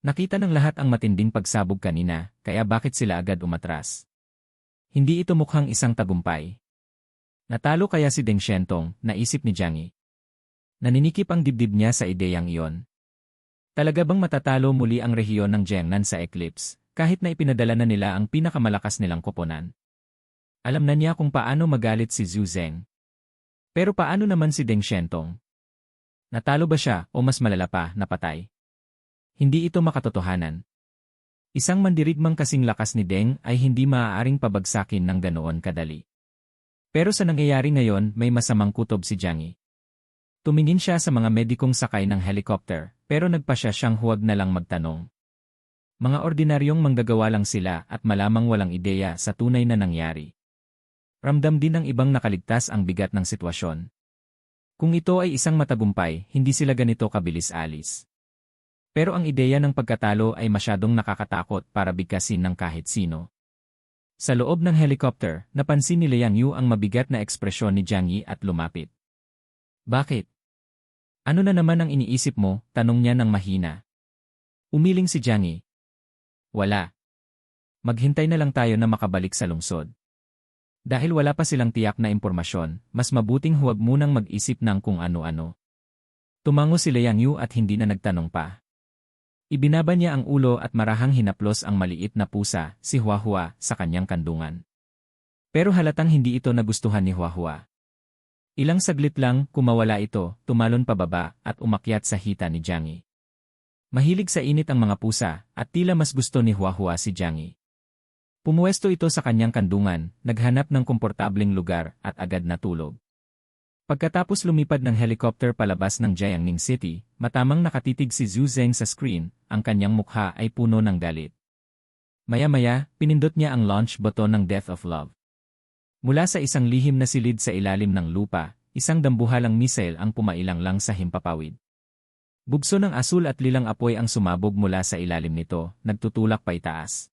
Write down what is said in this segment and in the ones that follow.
Nakita ng lahat ang matinding pagsabog kanina, kaya bakit sila agad umatras? Hindi ito mukhang isang tagumpay. Natalo kaya si Deng Shentong, naisip ni Jiang Yi. Naninikip ang dibdib niya sa ideyang iyon. Talaga bang matatalo muli ang rehiyon ng Jiangnan sa eclipse, kahit na ipinadala na nila ang pinakamalakas nilang koponan? Alam na niya kung paano magalit si Zhu Zeng. Pero paano naman si Deng Shentong? Natalo ba siya o mas malala pa, napatay? Hindi ito makatotohanan. Isang mandirigmang kasing lakas ni Deng ay hindi maaaring pabagsakin ng ganoon kadali. Pero sa nangyayari ngayon may masamang kutob si Jiang. Tumingin siya sa mga medikong sakay ng helicopter, pero nagpa siya siyang huwag na lang magtanong. Mga ordinaryong manggagawa lang sila at malamang walang ideya sa tunay na nangyari. Ramdam din ng ibang nakaligtas ang bigat ng sitwasyon. Kung ito ay isang matagumpay, hindi sila ganito kabilis alis. Pero ang ideya ng pagkatalo ay masyadong nakakatakot para bigkasin ng kahit sino. Sa loob ng helicopter, napansin ni Liang Yu ang mabigat na ekspresyon ni Jiang Yi at lumapit. Bakit? Ano na naman ang iniisip mo? Tanong niya ng mahina. Umiling si Jiang Yi. Wala. Maghintay na lang tayo na makabalik sa lungsod. Dahil wala pa silang tiyak na impormasyon, mas mabuting huwag munang mag-isip ng kung ano-ano. Tumango si Liang Yu at hindi na nagtanong pa. Ibinaba niya ang ulo at marahang hinaplos ang maliit na pusa, si Huahua, sa kanyang kandungan. Pero halatang hindi ito nagustuhan ni Huahua. Ilang saglit lang, kumawala ito, tumalon pababa, at umakyat sa hita ni Jiang Yi. Mahilig sa init ang mga pusa, at tila mas gusto ni Huahua si Jiang Yi. Pumuwesto ito sa kanyang kandungan, naghanap ng komportableng lugar, at agad natulog. Pagkatapos lumipad ng helicopter palabas ng Jiangning City, matamang nakatitig si Zhu Zeng sa screen, ang kanyang mukha ay puno ng galit. Maya-maya, pinindot niya ang launch button ng Death of Love. Mula sa isang lihim na silid sa ilalim ng lupa, isang dambuhalang missile ang pumailang lang sa himpapawid. Bugso ng asul at lilang apoy ang sumabog mula sa ilalim nito, nagtutulak pa itaas.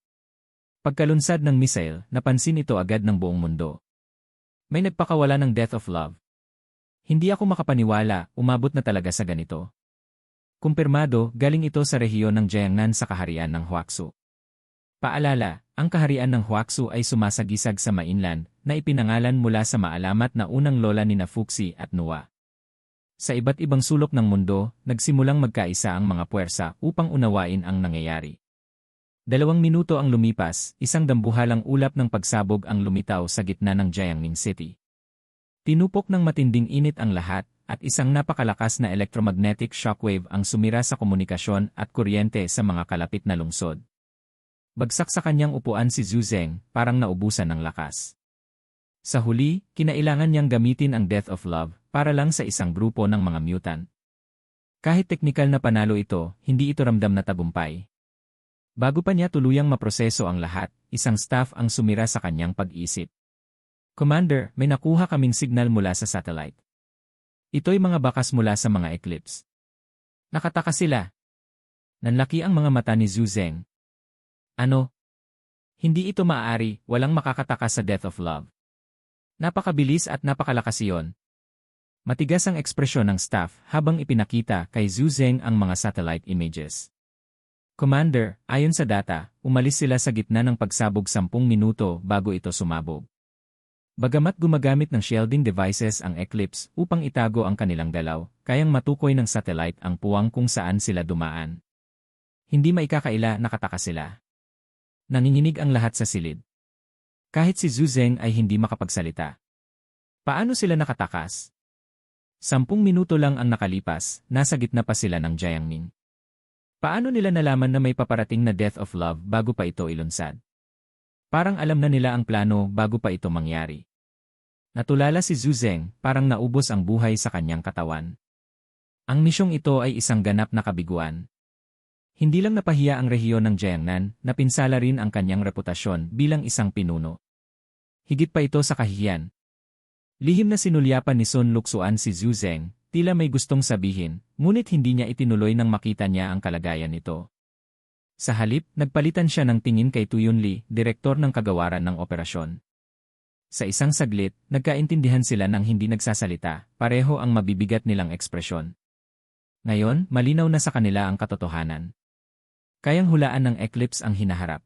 Pagkalunsad ng missile, napansin ito agad ng buong mundo. May nagpakawala ng Death of Love, hindi ako makapaniwala, umabot na talaga sa ganito. Kumpirmado, galing ito sa rehiyon ng Jiangnan sa kaharian ng Huaxu. Paalala, ang kaharian ng Huaxu ay sumasagisag sa mainland na ipinangalan mula sa maalamat na unang lola ni Nafuxi at Nuwa. Sa iba't ibang sulok ng mundo, nagsimulang magkaisa ang mga puwersa upang unawain ang nangyayari. Dalawang minuto ang lumipas, isang dambuhalang ulap ng pagsabog ang lumitaw sa gitna ng Jiangning City. Tinupok ng matinding init ang lahat, at isang napakalakas na electromagnetic shockwave ang sumira sa komunikasyon at kuryente sa mga kalapit na lungsod. Bagsak sa kanyang upuan si Zhu Zeng, parang naubusan ng lakas. Sa huli, kinailangan niyang gamitin ang Death of Love para lang sa isang grupo ng mga mutant. Kahit teknikal na panalo ito, hindi ito ramdam na tagumpay. Bago pa niya tuluyang maproseso ang lahat, isang staff ang sumira sa kanyang pag-isip. Commander, may nakuha kaming signal mula sa satellite. Ito'y mga bakas mula sa mga eclipse. Nakataka sila. Nanlaki ang mga mata ni Zhu Zeng. Ano? Hindi ito maaari, walang makakataka sa Death of Love. Napakabilis at napakalakas iyon. Matigas ang ekspresyon ng staff habang ipinakita kay Zhu Zeng ang mga satellite images. Commander, ayon sa data, umalis sila sa gitna ng pagsabog 10 minuto bago ito sumabog. Bagamat gumagamit ng shielding devices ang Eclipse upang itago ang kanilang galaw, kayang matukoy ng satellite ang puwang kung saan sila dumaan. Hindi maikakaila nakataka sila. Nanginginig ang lahat sa silid. Kahit si Zhu Zeng ay hindi makapagsalita. Paano sila nakatakas? Sampung minuto lang ang nakalipas, nasa gitna pa sila ng Jiangning. Paano nila nalaman na may paparating na Death of Love bago pa ito ilunsad? Parang alam na nila ang plano bago pa ito mangyari. Natulala si Zhu Zeng, parang naubos ang buhay sa kanyang katawan. Ang misyong ito ay isang ganap na kabiguan. Hindi lang napahiya ang rehiyon ng Jiangnan, napinsala rin ang kanyang reputasyon bilang isang pinuno. Higit pa ito sa kahihiyan. Lihim na sinulyapan ni Sun Luxuan si Zhu Zeng, tila may gustong sabihin, ngunit hindi niya itinuloy nang makita niya ang kalagayan nito. Sa halip, nagpalitan siya ng tingin kay Tuyun Lee, direktor ng kagawaran ng operasyon. Sa isang saglit, nagkaintindihan sila ng hindi nagsasalita, pareho ang mabibigat nilang ekspresyon. Ngayon, malinaw na sa kanila ang katotohanan. Kayang hulaan ng eclipse ang hinaharap.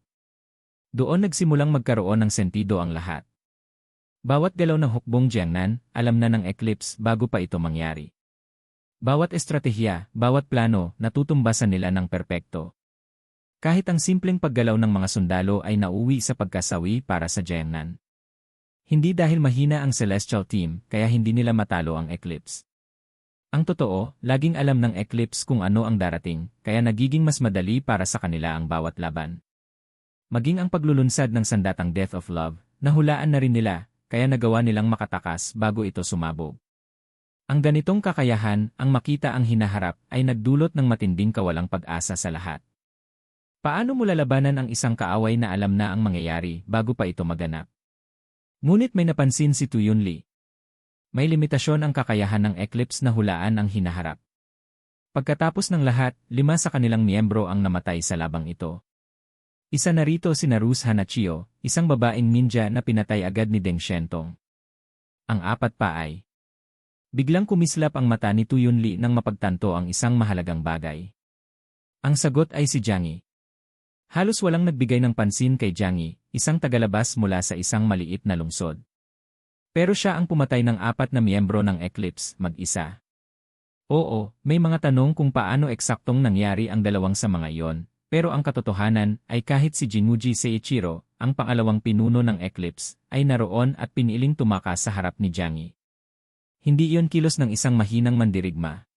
Doon nagsimulang magkaroon ng sentido ang lahat. Bawat galaw ng hukbong Jiangnan, alam na ng eclipse bago pa ito mangyari. Bawat estratehiya, bawat plano, natutumbasan nila ng perpekto. Kahit ang simpleng paggalaw ng mga sundalo ay nauwi sa pagkasawi para sa Jiangnan. Hindi dahil mahina ang Celestial Team, kaya hindi nila matalo ang Eclipse. Ang totoo, laging alam ng Eclipse kung ano ang darating, kaya nagiging mas madali para sa kanila ang bawat laban. Maging ang paglulunsad ng sandatang Death of Love, nahulaan na rin nila, kaya nagawa nilang makatakas bago ito sumabog. Ang ganitong kakayahan, ang makita ang hinaharap, ay nagdulot ng matinding kawalang pag-asa sa lahat. Paano mo lalabanan ang isang kaaway na alam na ang mangyayari bago pa ito maganap? Ngunit may napansin si Tuyun Lee. May limitasyon ang kakayahan ng Eclipse na hulaan ang hinaharap. Pagkatapos ng lahat, lima sa kanilang miyembro ang namatay sa labang ito. Isa na rito si Narus Hanachio, isang babaeng ninja na pinatay agad ni Deng Shentong. Ang apat pa ay Biglang kumislap ang mata ni Tuyun Li nang mapagtanto ang isang mahalagang bagay. Ang sagot ay si Jiang Halos walang nagbigay ng pansin kay Jiang isang tagalabas mula sa isang maliit na lungsod. Pero siya ang pumatay ng apat na miyembro ng Eclipse, mag-isa. Oo, may mga tanong kung paano eksaktong nangyari ang dalawang sa mga iyon, pero ang katotohanan ay kahit si Jinuji Seiichiro, ang pangalawang pinuno ng Eclipse, ay naroon at piniling tumakas sa harap ni Jiang Hindi iyon kilos ng isang mahinang mandirigma.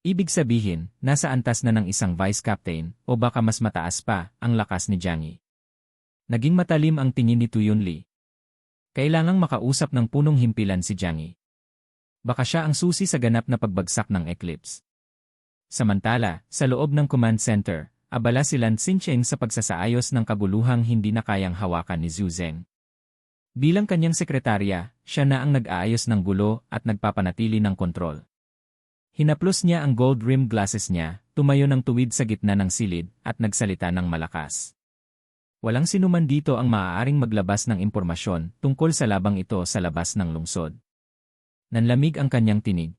Ibig sabihin, nasa antas na ng isang vice captain, o baka mas mataas pa, ang lakas ni Jiang Naging matalim ang tingin ni Tuyun Li. Kailangang makausap ng punong himpilan si Jiang Baka siya ang susi sa ganap na pagbagsak ng Eclipse. Samantala, sa loob ng command center, abala si Lan Xincheng sa pagsasaayos ng kaguluhang hindi na kayang hawakan ni Zhu Zeng. Bilang kanyang sekretarya, siya na ang nag-aayos ng gulo at nagpapanatili ng kontrol. Hinaplos niya ang gold-rimmed glasses niya, tumayo ng tuwid sa gitna ng silid, at nagsalita ng malakas. Walang sinuman dito ang maaaring maglabas ng impormasyon tungkol sa labang ito sa labas ng lungsod. Nanlamig ang kanyang tinig.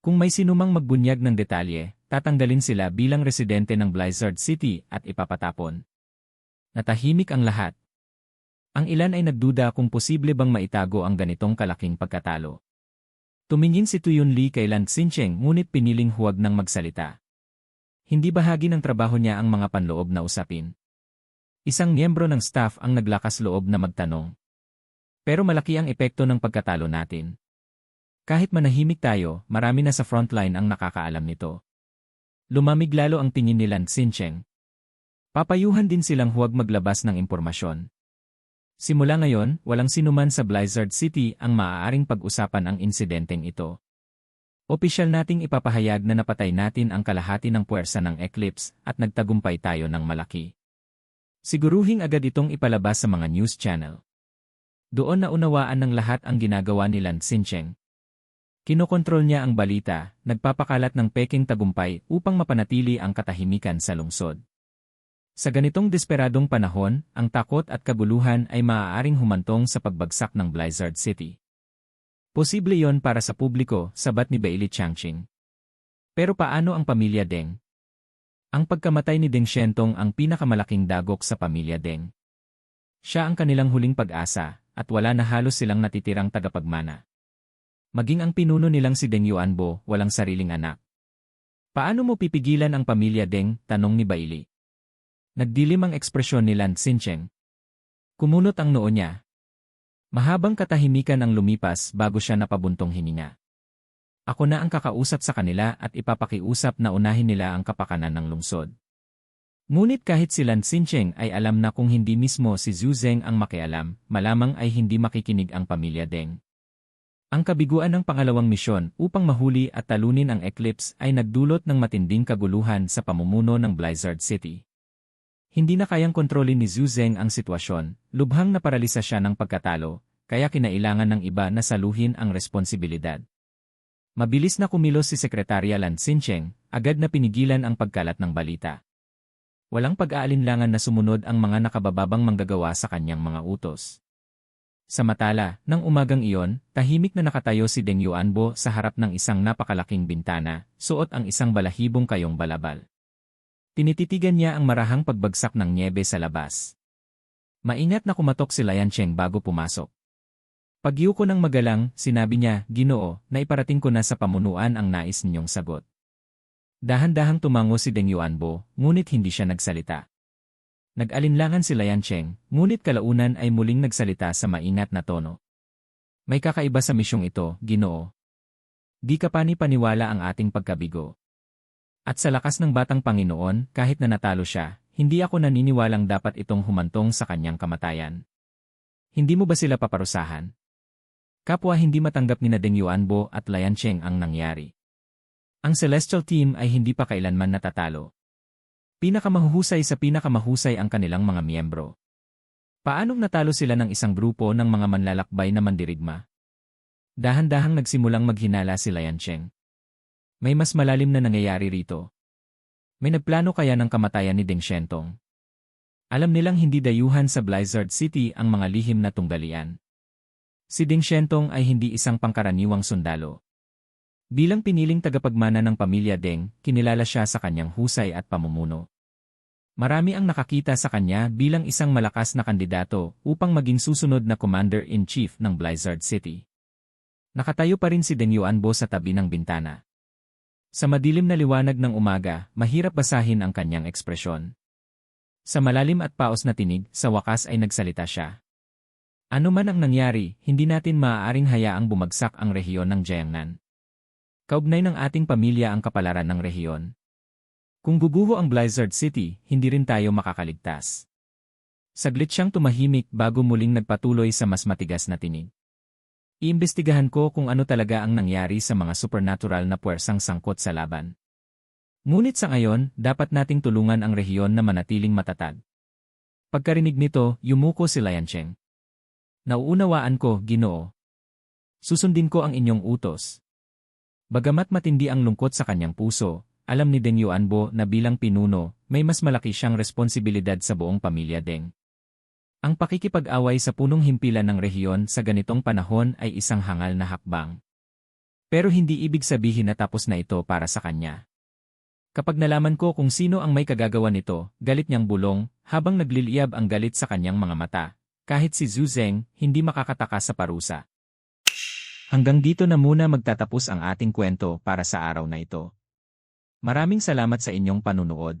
Kung may sinumang magbunyag ng detalye, tatanggalin sila bilang residente ng Blizzard City at ipapatapon. Natahimik ang lahat. Ang ilan ay nagduda kung posible bang maitago ang ganitong kalaking pagkatalo. Tumingin si Tuyun Lee kay Lan Xincheng ngunit piniling huwag nang magsalita. Hindi bahagi ng trabaho niya ang mga panloob na usapin. Isang miyembro ng staff ang naglakas loob na magtanong. Pero malaki ang epekto ng pagkatalo natin. Kahit manahimik tayo, marami na sa frontline ang nakakaalam nito. Lumamig lalo ang tingin ni Lan Xincheng. Papayuhan din silang huwag maglabas ng impormasyon. Simula ngayon, walang sinuman sa Blizzard City ang maaaring pag-usapan ang insidenteng ito. Opisyal nating ipapahayag na napatay natin ang kalahati ng puwersa ng Eclipse at nagtagumpay tayo ng malaki. Siguruhing agad itong ipalabas sa mga news channel. Doon na unawaan ng lahat ang ginagawa ni Lan Xincheng, Kinokontrol niya ang balita, nagpapakalat ng peking tagumpay upang mapanatili ang katahimikan sa lungsod. Sa ganitong desperadong panahon, ang takot at kaguluhan ay maaaring humantong sa pagbagsak ng Blizzard City. Posible yon para sa publiko, sabat ni Bailey Changqing. Pero paano ang pamilya Deng? Ang pagkamatay ni Deng Shentong ang pinakamalaking dagok sa pamilya Deng. Siya ang kanilang huling pag-asa, at wala na halos silang natitirang tagapagmana. Maging ang pinuno nilang si Deng Yuanbo, walang sariling anak. Paano mo pipigilan ang pamilya Deng? Tanong ni Bailey. Nagdilim ang ekspresyon ni Lan Xincheng. Kumunot ang noo niya. Mahabang katahimikan ang lumipas bago siya napabuntong hininga. Ako na ang kakausap sa kanila at ipapakiusap na unahin nila ang kapakanan ng lungsod. Ngunit kahit si Lan Xincheng ay alam na kung hindi mismo si Zhu Zeng ang makialam, malamang ay hindi makikinig ang pamilya Deng. Ang kabiguan ng pangalawang misyon upang mahuli at talunin ang Eclipse ay nagdulot ng matinding kaguluhan sa pamumuno ng Blizzard City. Hindi na kayang kontrolin ni Zhu Zeng ang sitwasyon, lubhang naparalisa siya ng pagkatalo, kaya kinailangan ng iba na saluhin ang responsibilidad. Mabilis na kumilos si Sekretarya Lan Xincheng, agad na pinigilan ang pagkalat ng balita. Walang pag-aalinlangan na sumunod ang mga nakabababang manggagawa sa kanyang mga utos. Sa matala, ng umagang iyon, tahimik na nakatayo si Deng Yuanbo sa harap ng isang napakalaking bintana, suot ang isang balahibong kayong balabal. Tinititigan niya ang marahang pagbagsak ng niebe sa labas. Maingat na kumatok si Lian Cheng bago pumasok. Pagyo ko ng magalang, sinabi niya, Ginoo, na iparating ko na sa pamunuan ang nais ninyong sagot. Dahan-dahang tumango si Deng Yuanbo, ngunit hindi siya nagsalita. Nag-alinlangan si Lian Cheng, ngunit kalaunan ay muling nagsalita sa maingat na tono. May kakaiba sa misyong ito, Ginoo. Di ka pani-paniwala ang ating pagkabigo. At sa lakas ng batang Panginoon, kahit na natalo siya, hindi ako naniniwalang dapat itong humantong sa kanyang kamatayan. Hindi mo ba sila paparusahan? Kapwa hindi matanggap ni Deng Yuanbo at Lian Cheng ang nangyari. Ang Celestial Team ay hindi pa kailanman natatalo. Pinakamahusay sa pinakamahusay ang kanilang mga miyembro. Paanong natalo sila ng isang grupo ng mga manlalakbay na mandirigma? Dahan-dahang nagsimulang maghinala si Lian Cheng. May mas malalim na nangyayari rito. May nagplano kaya ng kamatayan ni Deng Shentong. Alam nilang hindi dayuhan sa Blizzard City ang mga lihim na tunggalian. Si Deng Shentong ay hindi isang pangkaraniwang sundalo. Bilang piniling tagapagmana ng pamilya Deng, kinilala siya sa kanyang husay at pamumuno. Marami ang nakakita sa kanya bilang isang malakas na kandidato upang maging susunod na Commander-in-Chief ng Blizzard City. Nakatayo pa rin si Deng Yuanbo sa tabi ng bintana. Sa madilim na liwanag ng umaga, mahirap basahin ang kanyang ekspresyon. Sa malalim at paos na tinig, sa wakas ay nagsalita siya. Ano man ang nangyari, hindi natin maaaring hayaang bumagsak ang rehiyon ng Jiangnan. Kaugnay ng ating pamilya ang kapalaran ng rehiyon. Kung guguho ang Blizzard City, hindi rin tayo makakaligtas. Saglit siyang tumahimik bago muling nagpatuloy sa mas matigas na tinig. Iimbestigahan ko kung ano talaga ang nangyari sa mga supernatural na puwersang sangkot sa laban. Ngunit sa ngayon, dapat nating tulungan ang rehiyon na manatiling matatag. Pagkarinig nito, yumuko si Lian Cheng. Nauunawaan ko, ginoo. Susundin ko ang inyong utos. Bagamat matindi ang lungkot sa kanyang puso, alam ni Deng Yuanbo na bilang pinuno, may mas malaki siyang responsibilidad sa buong pamilya Deng. Ang pakikipag-away sa punong himpilan ng rehiyon sa ganitong panahon ay isang hangal na hakbang. Pero hindi ibig sabihin na tapos na ito para sa kanya. Kapag nalaman ko kung sino ang may kagagawa nito, galit niyang bulong, habang nagliliyab ang galit sa kanyang mga mata. Kahit si Zhu Zeng, hindi makakataka sa parusa. Hanggang dito na muna magtatapos ang ating kwento para sa araw na ito. Maraming salamat sa inyong panunood.